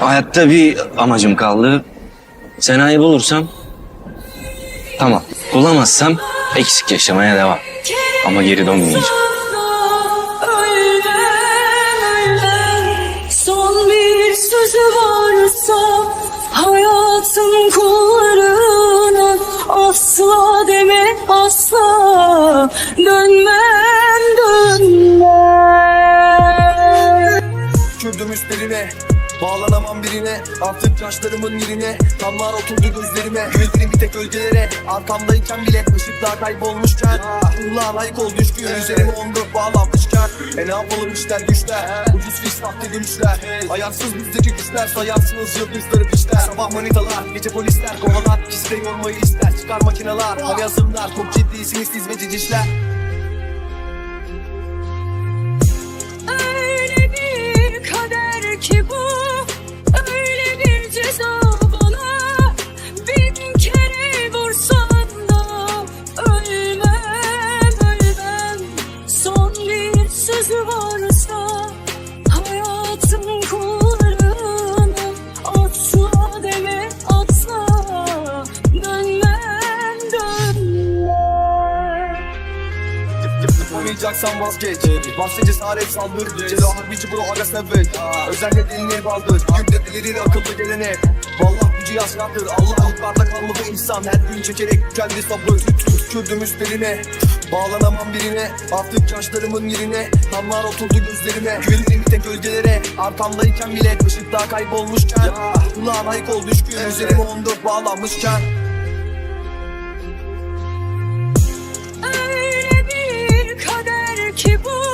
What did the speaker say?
Hayatta bir amacım kaldı. Sena'yı bulursam tamam. Bulamazsam eksik yaşamaya devam. Ama geri dönmeyeceğim. Son bir sözü varsa hayatın kullarına asla deme asla dönmem dönmem. Kürdüm üstlerine Bağlanamam birine Artık yaşlarımın yerine Kanlar oturdu gözlerime Gözlerim bir tek gölgelere Arkamdayken bile ışıklar kaybolmuşken Ruhlar layık ol düşkün Üzerime ondur bağlanmışken E ne yapalım işler güçler Ucuz fiş sahte gülüşler Ayarsız bizdeki güçler Sayarsınız yıldızları pişler Sabah manitalar Gece polisler Kovalar Kişi de yormayı ister Çıkar makineler Hava yazımlar Çok ciddisiniz siz ve cicişler Öyle bir kader ki bu sözü varsa Hayatım kullarına Asla deme asla Dönmem dönmem Yapamayacaksan vazgeç Bahse cesaret saldır Celo harbici bro aga seven Özenle dilinir baldır Günde delirir akıllı gelene Vallahi gücü yaşlardır Allah yukarıda kalmadı insan Her gün çekerek tükendi sabır Kürdüm üstlerine Bağlanamam birine Artık yaşlarımın yerine. Damlar oturdu gözlerime Güvenirim bir tek gölgelere. Arkamdayken bile ışıkta kaybolmuşken. Kulağına layık ol düşkün Üzerime 14 bağlanmışken. Öyle bir kader ki bu